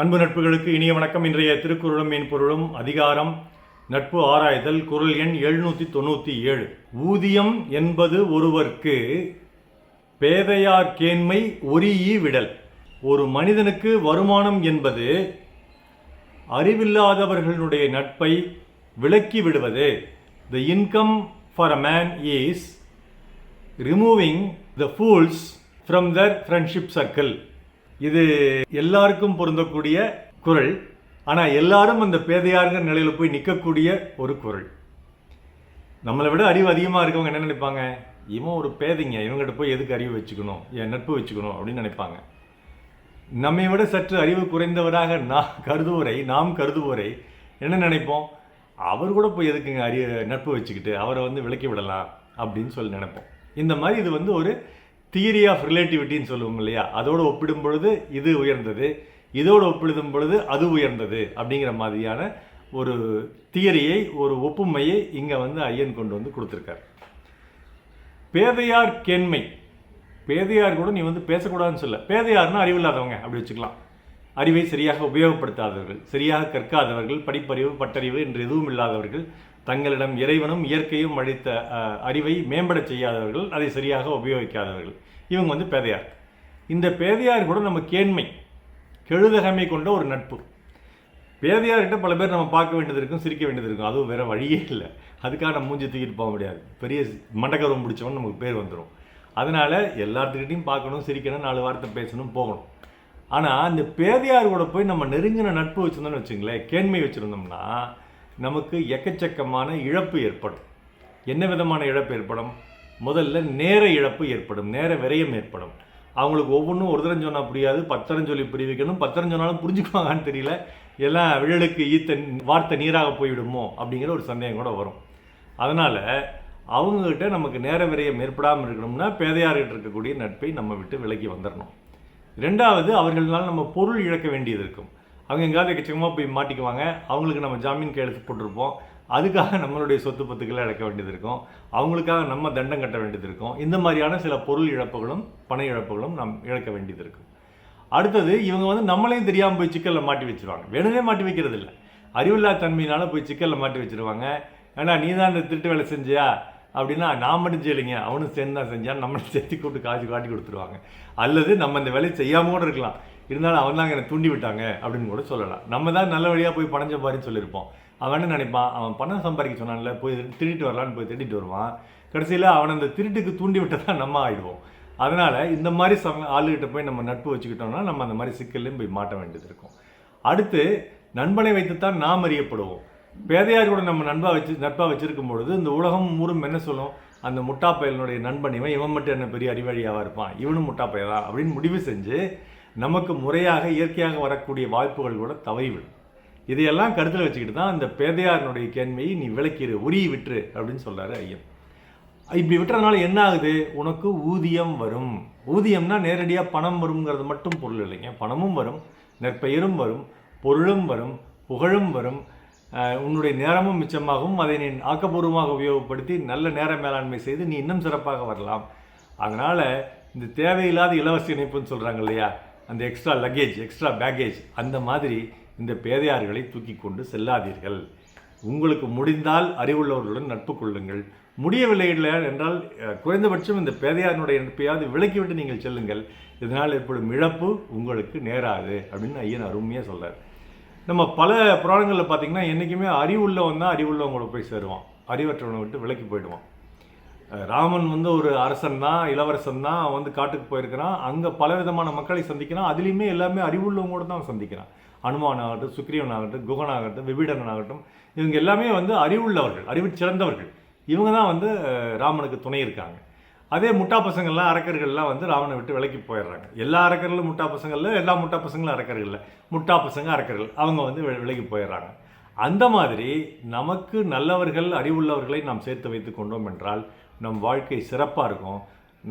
அன்பு நட்புகளுக்கு இனிய வணக்கம். இன்றைய திருக்குறளும் மென்பொருளும் அதிகாரம் நட்பு ஆராய்தல் குரல் எண் எழுநூற்றி தொண்ணூற்றி ஏழு ஊதியம் என்பது ஒருவர்க்கு பேதையார் கேண்மை ஒரியி விடல். ஒரு மனிதனுக்கு வருமானம் என்பது அறிவில்லாதவர்களுடைய நட்பை விலக்கி விடுவது. The income for a man is removing the fools from their friendship circle இது எல்லாருக்கும் பொருந்தக்கூடிய குறள் ஆனால் எல்லாரும் அந்த பேதையாருங்கிற நிலையில் போய் நிற்கக்கூடிய ஒரு குறள் நம்மளை விட அறிவு அதிகமாக இருக்கவங்க என்ன நினைப்பாங்க? இவன் ஒரு பேதைங்க இவங்ககிட்ட போய் எதுக்கு அறிவு வச்சுக்கணும்? என் நட்பு வச்சுக்கணும் அப்படின்னு நினைப்பாங்க. நம்மை விட சற்று அறிவு குறைந்தவராக நான் கருதுவோரை நாம் கருதுவோரை என்ன நினைப்போம்? அவர் கூட போய் எதுக்குங்க அறி நட்பு வச்சுக்கிட்டு அவரை வந்து விலக்கி விடலாம் அப்படின்னு சொல்லி நினைப்போம். இந்த மாதிரி இது வந்து ஒரு தியரி ஆஃப் ரிலேட்டிவிட்டின்னு சொல்லுவோம் இல்லையா? அதோடு ஒப்பிடும் பொழுது இது உயர்ந்தது. இதோடு ஒப்பிடும் பொழுது அது உயர்ந்தது அப்படிங்கிற மாதிரியான ஒரு தியரியை ஒரு ஒப்புமையை இங்கே வந்து ஐயன் கொண்டு வந்து கொடுத்துருக்கார். பேதையார் கேண்மை. பேதையார் கூட நீ வந்து பேசக்கூடாதுன்னு சொல்ல. பேதையார்னா அறிவில்லாதவங்க அப்படி வச்சுக்கலாம். அறிவை சரியாக உபயோகப்படுத்தாதவர்கள் சரியாக கற்காதவர்கள் படிப்பறிவு பட்டறிவு என்று எதுவும் இல்லாதவர்கள் தங்களிடம் இறைவனும் இயற்கையும் அளித்த அறிவை மேம்படச் செய்யாதவர்கள் அதை சரியாக உபயோகிக்காதவர்கள். இவங்க வந்து பேதையார். இந்த பேதையார் கூட நம்ம கேண்மை கெழுதகமை கொண்ட ஒரு நட்பு. பேதையார்கிட்ட பல பேர் நம்ம பார்க்க வேண்டியது இருக்கும் சிரிக்க வேண்டியது இருக்கும். அதுவும் வேற வழியே இல்லை. அதுக்காக நம்ம மூஞ்சி தூக்கிட்டு போக முடியாது. பெரிய மண்டக்கரம் பிடிச்சவன் நமக்கு பேர் வந்துடும் அதனால் எல்லாத்துக்கிட்டையும் பார்க்கணும் சிரிக்கணும் நாலு வார்த்தை பேசணும் போகணும். ஆனால் அந்த பேதையார் கூட போய் நம்ம நெருங்கின நட்பு வச்சுருந்தோம்னு வச்சுங்களேன் கேண்மை வச்சுருந்தோம்னா நமக்கு எக்கச்சக்கமான இழப்பு ஏற்படும். என்ன விதமான இழப்பு ஏற்படும்? முதல்ல நேர இழப்பு ஏற்படும். நேர விரயம் ஏற்படும். அவங்களுக்கு ஒவ்வொன்றும் ஒரு தரம் சொன்னால் புரியாது பத்தரம் சொல்லி புரிவிக்கணும். பத்தரம் சொன்னாலும் புரிஞ்சுக்குவாங்கன்னு தெரியல. எல்லாம் விழலுக்கு ஈத்த வார்த்தை நீராக போய்விடுமோ அப்படிங்கிற ஒரு சந்தேகம் கூட வரும். அதனால் அவங்கக்கிட்ட நமக்கு நேர விரயம் ஏற்படாமல் இருக்கணும்னா பேதையார்கிட்ட இருக்கக்கூடிய நட்பை நம்ம விட்டு விலகி வந்துடணும் ரெண்டாவது அவர்களால் நம்ம பொருள் இழக்க வேண்டியது இருக்கும். அவங்க எங்கேயாவது எக்கச்சக்கமாக போய் மாட்டிக்குவாங்க. அவங்களுக்கு நம்ம ஜாமீன் கையெழுத்து போட்டிருப்போம். அதுக்காக நம்மளுடைய சொத்து பத்துக்களை இழக்க வேண்டியது இருக்கும். அவங்களுக்காக நம்ம தண்டம் கட்ட வேண்டியது இருக்கும். இந்த மாதிரியான சில பொருள் இழப்புகளும் பண இழப்புகளும் நாம் இழக்க வேண்டியது இருக்கும். அடுத்தது இவங்க வந்து நம்மளையும் தெரியாமல் போய் சிக்கலில் மாட்டி வச்சிருவாங்க. வேணுமே மாட்டி வைக்கிறது இல்லை அறிவில்லா தன்மையினால போய் சிக்கலில் மாட்டி வச்சிருவாங்க. ஏன்னா நீ தான் இந்த திருட்டு வேலை செஞ்சியா? அப்படின்னா நான் மட்டும் செய்யலைங்க? அவனும் சேர்ந்து தான் செஞ்சான். நம்மளும் சேர்த்து கூப்பிட்டு காசு காட்டி கொடுத்துருவாங்க. அல்லது நம்ம இந்த வேலையை செய்யாமல் கூட இருக்கலாம். இருந்தாலும் அவன் தான் என்னை தூண்டி விட்டாங்க. அப்படின்னு கூட சொல்லலாம். நம்ம தான் நல்ல வழியாக போய் பணம் சம்பாரின்னு சொல்லியிருப்போம். அவன் என்ன நினைப்பான்? அவன் பணம் சம்பாதிக்க சொன்னான்ல போய் திருடிட்டு வரலான்னு போய் திருடிட்டு வருவான். கடைசியில் அவன் அந்த திருட்டுக்கு தூண்டி விட்டதான் நம்ம ஆயிடுவோம். அதனால் இந்த மாதிரி சம ஆளுகிட்ட போய் நம்ம நட்பு வச்சுக்கிட்டோம்னா நம்ம அந்த மாதிரி சிக்கல்லையும் போய் மாட்ட வேண்டியது இருக்கும். அடுத்து நண்பனை வைத்துத்தான் நாம் அறியப்படுவோம். பேதையார் கூட நம்ம நண்பாக வச்சு நட்பாக வச்சுருக்கும் பொழுது இந்த உலகம் ஊரும் என்ன சொல்லும்? அந்த முட்டாப்பயலனுடைய நண்பன் இவன் இவன் மட்டும் என்ன பெரிய அறிவாளியாவா இருப்பான்? இவனும் முட்டாப்பயலா அப்படின்னு முடிவு செஞ்சு நமக்கு முறையாக இயற்கையாக வரக்கூடிய வாய்ப்புகள் கூட தவறிவிடும். இதையெல்லாம் கருத்தில் வச்சுக்கிட்டு தான் இந்த பேதையாரனுடைய கேண்மையை நீ விளக்கிடு உரிய விட்டுரு அப்படின்னு சொல்கிறாரு ஐயன். இப்படி விட்டுறதுனால என்ன ஆகுது? உனக்கு ஊதியம் வரும். ஊதியம்னா நேரடியாக பணம் வருங்கிறது மட்டும் பொருள் இல்லைங்க. பணமும் வரும் நற்பெயரும் வரும் பொருளும் வரும் புகழும் வரும் உன்னுடைய நேரமும் மிச்சமாகவும் அதை நீ ஆக்கப்பூர்வமாக உபயோகப்படுத்தி நல்ல நேர மேலாண்மை செய்து நீ இன்னும் சிறப்பாக வரலாம். அதனால் இந்த தேவையில்லாத இலவச இணைப்புன்னு சொல்கிறாங்க இல்லையா? அந்த எக்ஸ்ட்ரா லக்கேஜ் எக்ஸ்ட்ரா பேக்கேஜ் அந்த மாதிரி இந்த பேதையார்களை தூக்கி கொண்டு செல்லாதீர்கள். உங்களுக்கு முடிந்தால் அறிவுள்ளவர்களுடன் நட்பு கொள்ளுங்கள். முடியவில்லை இல்லை என்றால் குறைந்தபட்சம் இந்த பேதையாரினுடைய நட்பையாவது விலக்கிவிட்டு நீங்கள் செல்லுங்கள். இதனால் ஏற்படும் இழப்பு உங்களுக்கு நேராது அப்படின்னு ஐயன் அருமையாக சொல்கிறார் நம்ம பல புராணங்களில் பார்த்தீங்கன்னா என்றைக்குமே அறிவுள்ளவன் தான் அறிவுள்ளவங்களோட போய் சேருவான். அறிவற்றவனை விட்டு விலக்கி போயிடுவான். ராமன் வந்து ஒரு அரசன் தான் இளவரசன் தான் வந்து காட்டுக்கு போயிருக்கிறான். அங்கே பல விதமான மக்களை சந்திக்கிறான். அதுலேயுமே எல்லாமே அறிவுள்ளவங்களோட தான் அவன் சந்திக்கிறான். அனுமான் ஆகட்டும் சுக்ரீவன் ஆகட்டும் குகன் ஆகட்டும் விபீடனன் ஆகட்டும் இவங்க எல்லாமே வந்து அறிவுள்ளவர்கள் அறிவு சிறந்தவர்கள். இவங்க தான் வந்து ராமனுக்கு துணை இருக்காங்க. அதே முட்டா பசங்கள்லாம் அரக்கர்கள்லாம் வந்து ராவனை விட்டு விலக்கி போயிடுறாங்க. எல்லா அரக்கர்களும் முட்டா பசங்களில் எல்லா முட்டா பசங்களும் அரக்கர்கள் முட்டா பசங்க அரக்கர்கள் அவங்க வந்து விலகி போயிடுறாங்க. அந்த மாதிரி நமக்கு நல்லவர்கள் அறிவுள்ளவர்களை நாம் சேர்த்து வைத்து கொண்டோம் என்றால் நம் வாழ்க்கை சிறப்பாக இருக்கும்.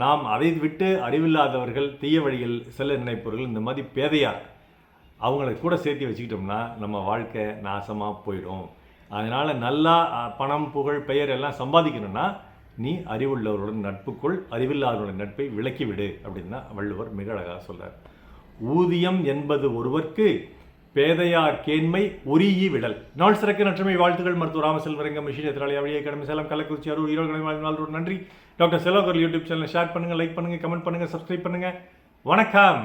நாம் அதை விட்டு அறிவில்லாதவர்கள் தீய வழியில் செல்ல நினைப்பவர்கள் இந்த மாதிரி பேதையார் அவங்கள கூட சேர்த்து வச்சுக்கிட்டோம்னா நம்ம வாழ்க்கை நாசமாக போயிடும். அதனால் நல்லா பணம் புகழ் பெயர் எல்லாம் சம்பாதிக்கணும்னா நீ அறிவுள்ளவர்களுடன் நட்புக்குள் அறிவில்லாதவர்களுடைய நட்பை விலக்கிவிடு அப்படின்னா அப்படின்னு வள்ளுவர் மிக அழகாக சொல்றார். ஊதியம் என்பது ஒருவர்க்கு பேதையார் கேண்மை உரியி விடல். நாள் சிறக்க நற்றுமை வாழ்த்துகள் மருத்துவ ராமசெல்வரங்கம் மிஷின் எத்திராளி அவளியை கடமை சேலம் கள்ளக்குறிச்சி அருள் ஈரோடு கடமை நாள் நன்றி. டாக்டர் செல்வகர் யூடியூப் சேனலை ஷேர் பண்ணுங்க லைக் பண்ணுங்கள் கமெண்ட் பண்ணுங்கள் சப்ஸ்கிரைப் பண்ணுங்கள் வணக்கம்.